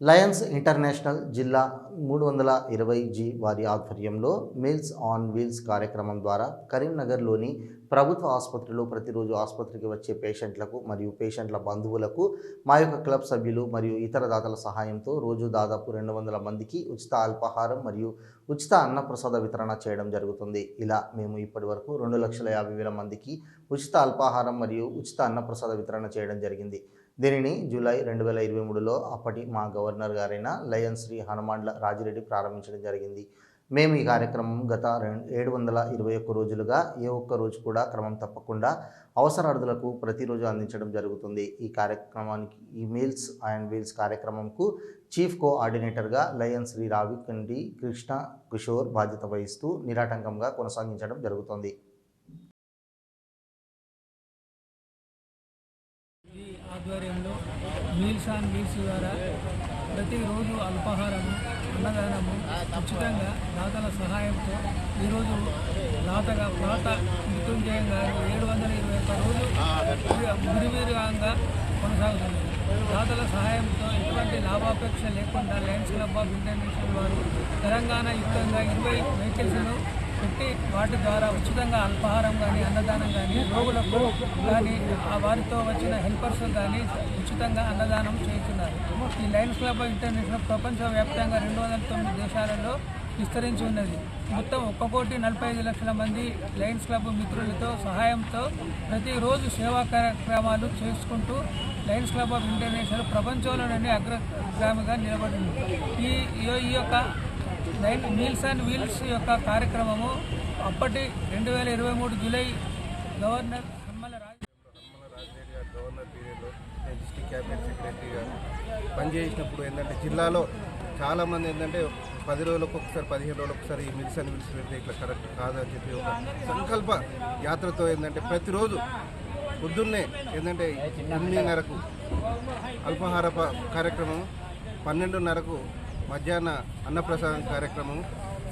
Lions international జిల్లా మూడు వందల ఇరవై జి వారి ఆధ్వర్యంలో మీల్స్ ఆన్ వీల్స్ కార్యక్రమం ద్వారా కరీంనగర్లోని ప్రభుత్వ ఆసుపత్రిలో ప్రతిరోజు ఆసుపత్రికి వచ్చే పేషెంట్లకు మరియు పేషెంట్ల బంధువులకు మా యొక్క క్లబ్ సభ్యులు మరియు ఇతర దాతల సహాయంతో రోజు దాదాపు రెండు వందల మందికి ఉచిత అల్పాహారం మరియు ఉచిత అన్నప్రసాద వితరణ చేయడం జరుగుతుంది. ఇలా మేము ఇప్పటి వరకు రెండు లక్షల యాభై వేల మందికి ఉచిత అల్పాహారం మరియు ఉచిత అన్నప్రసాద వితరణ చేయడం జరిగింది. దీనిని జూలై రెండు వేల ఇరవై మూడులో అప్పటి మా గవర్నర్ గారైన లయన్ శ్రీ హనుమాన్ల రాజిరెడ్డి ప్రారంభించడం జరిగింది. మేము ఈ కార్యక్రమం గత రెండు ఏడు వందల ఇరవై ఒక్క రోజులుగా ఏ ఒక్క రోజు కూడా క్రమం తప్పకుండా అవసరార్థులకు ప్రతిరోజు అందించడం జరుగుతుంది. ఈ కార్యక్రమానికి ఈ మీల్స్ అండ్ వీల్స్ కార్యక్రమంకు చీఫ్ కోఆర్డినేటర్గా లయన్ శ్రీ రావికండి కృష్ణ కిషోర్ బాధ్యత వహిస్తూ నిరాటంకంగా కొనసాగించడం జరుగుతుంది. ఆధ్వర్యంలో మీల్స్ ఆన్ మీల్స్ ద్వారా ప్రతిరోజు అల్పాహారము అన్నదానము ఉచితంగా దాతల సహాయంతో ఈరోజు దాతగా పాత మృత్యుంజయం గారు ఏడు వందల ఇరవై ఒక్క రోజు విరివిరిగా కొనసాగుతుంది దాతల సహాయంతో ఎటువంటి లాభాపేక్ష లేకుండా లయన్స్ క్లబ్ ఆఫ్ ఇంటర్నేషనల్ వారు తెలంగాణ యుక్తంగా ఇరవై వెహికల్స్ను పెట్టి వాటి ద్వారా ఉచితంగా అల్పాహారం కానీ అన్నదానం కానీ రోగులకు కానీ ఆ వారితో వచ్చిన హెల్పర్స్ కానీ ఉచితంగా అన్నదానం చేస్తున్నారు. ఈ లయన్స్ క్లబ్ ఇంటర్నేషనల్ ప్రపంచవ్యాప్తంగా రెండు వందల తొమ్మిది దేశాలలో విస్తరించి ఉన్నది. మొత్తం ఒక్క కోటి నలభై ఐదు లక్షల మంది లయన్స్ క్లబ్ మిత్రులతో సహాయంతో ప్రతిరోజు సేవా కార్యక్రమాలు చేసుకుంటూ లయన్స్ క్లబ్ ఆఫ్ ఇంటర్నేషనల్ ప్రపంచంలోనే అగ్రగామిగా నిలబడింది. ఈ ఈ- యొక్క మీల్స్ అండ్ వీల్స్ యొక్క కార్యక్రమము అప్పటి రెండు వేల ఇరవై మూడు జూలై గవర్నర్ రాజు గవర్నర్ పీరియడ్లో నేను డిస్టిక్ క్యాబినెట్ సెక్రటరీగా పనిచేసినప్పుడు ఏంటంటే జిల్లాలో చాలామంది ఏంటంటే పది రోజులకు ఒకసారి పదిహేను రోజులకు ఒకసారి ఈ మిల్స్ అని మిల్స్ పెడితే ఇట్లా కరెక్ట్ కాదని చెప్పి ఒక సంకల్ప యాత్రతో ఏంటంటే ప్రతిరోజు పొద్దున్నే ఏంటంటే ఎనిమిదిన్నరకు అల్పాహార కార్యక్రమం పన్నెండున్నరకు మధ్యాహ్న అన్నప్రసాదం కార్యక్రమం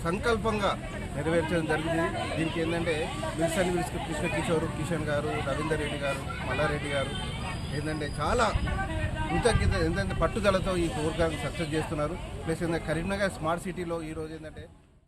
సంకల్పంగా నెరవేర్చడం జరిగింది. దీనికి ఏంటంటే విల్సన్ మిల్స్ కృష్ణ కిషోర్ కిషన్ గారు రవీందర్ రెడ్డి గారు మల్లారెడ్డి గారు ఏంటంటే చాలా కృతజ్ఞత ఏంటంటే పట్టుదలతో ఈ ప్రోగ్రామ్ సక్సెస్ చేస్తున్నారు. ప్లస్ ఏంటంటే కరీంనగర్ స్మార్ట్ సిటీలో ఈరోజు ఏంటంటే